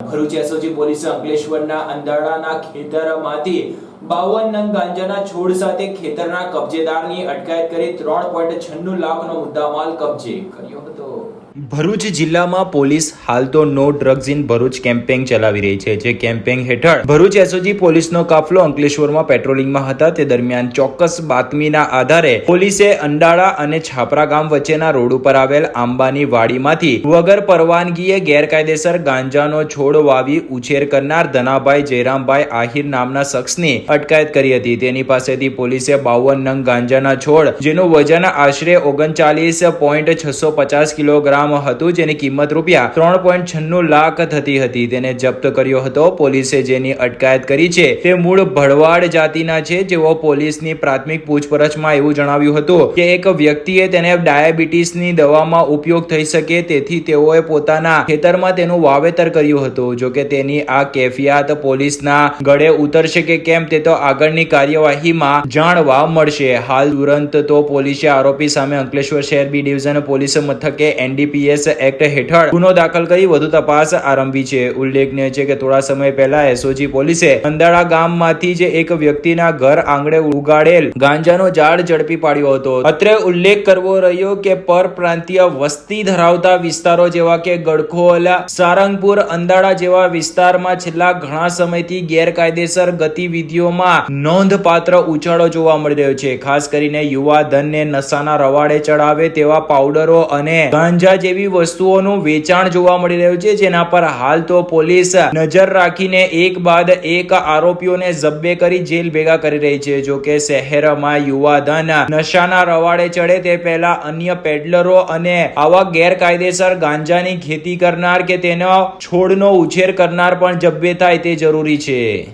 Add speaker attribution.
Speaker 1: Bharuch SOG પોલીસે અંકલેશ્વરના અંધાડાના ખેતરમાંથી બાવન નંગ ગાંજાના છોડ સાથે ખેતરના કબજેદારની અટકાયત કરી ત્રણ પોઈન્ટ છન્નું લાખનો મુદ્દામાલ કબજે કર્યો ભરૂચ જિલ્લામાં પોલીસ હાલ તો no drugs in Bharuch campaign ચલાવી રહી છે. જે કેમ્પેઇન હેઠળ ભરૂચ એસઓજી પોલીસનો કાફલો અંકલેશ્વરમાં પેટ્રોલિંગમાં હતા. તે દરમિયાન ચોક્કસ બાતમીના આધારે પોલીસે અંડાળા અને છાપરા ગામ વચ્ચેના રોડ ઉપર આવેલ આંબાની વાડીમાંથી વગર પરવાનગીએ ગેરકાયદેસર ગાંજાનો છોડ વાવી ઉછેર કરનાર ધનાભાઈ જયરામભાઈ આહિર નામના શખ્સની અટકાયત કરી હતી. તેની પાસેથી પોલીસે બાવન નંગ ગાંજાના છોડ, જેનું વજન આશરે ઓગણચાલીસ પોઈન્ટ છસો પચાસ કિલોગ્રામ હતું, જેની કિંમત રૂપિયા ત્રણ પોઈન્ટ છન્નું લાખ થતી હતી. તેને જપ્ત કર્યો હતો. પોલીસે જેની અટકાયત કરી છે, તે મૂળ ભડવાડ જાતિના છે. જેઓ પોલીસની પ્રાથમિક પૂછપરછમાં એવું જણાવ્યું હતું કે એક વ્યક્તિએ તેને ડાયાબિટીસની દવામાં ઉપયોગ થઈ શકે, તેથી તેઓએ પોતાના ખેતરમાં તેનું વાવેતર કર્યું હતું. જો કે તેની આ કેફિયાત પોલીસના ગળે ઉતરશે કે કેમ, તે તો આગળની કાર્યવાહીમાં જાણવા મળશે. હાલ તુરંત તો પોલીસે આરોપી સામે અંકલેશ્વર શહેર બી ડિવિઝન પોલીસ મથકે એનડીપીએસ એક્ટ હેઠળ ગુનો દાખલ કરી વધુ તપાસ આરંભી છે. ઉલ્લેખનીય છે કે થોડા સમય પહેલા એસઓજી પોલીસે અંદાળા ગામમાંથી જ એક વ્યક્તિના ઘર આંગણે ઉગાડેલ ગાંજાનો ઝાડ ઝડપી પાડ્યો હતો. અત્રે ઉલ્લેખ કરવો રહ્યો કે પરપ્રાંતીય વસ્તી ધરાવતા વિસ્તારો જેવા કે ગડખોલ, સારંગપુર અંદાળા જેવા વિસ્તારમાં છેલ્લા ઘણા સમયથી ગેરકાયદેસર ગતિવિધિઓમાં નોંધપાત્ર ઉછાળો જોવા મળી રહ્યો છે. ખાસ કરીને યુવા ધનને નશાના રવાડે ચડાવે તેવા પાવડરો અને ગાંજા જેવી વસ્તુઓનું વેચાણ જોવા મળી રહ્યું છે, જેના પર હાલ તો પોલીસ નજર રાખીને એક બાદ એક આરોપીઓને જબ્બે કરી જેલ ભેગા કરી રહી છે. જો કે શહેરમાં યુવાધન નશાના રવાડે ચડે તે પહેલા અન્ય પેડલરો અને આવા ગેરકાયદેસર ગાંજાની ખેતી કરનાર કે તેનો છોડનો ઉછેર કરનાર પણ જબ્બે થાય તે જરૂરી છે.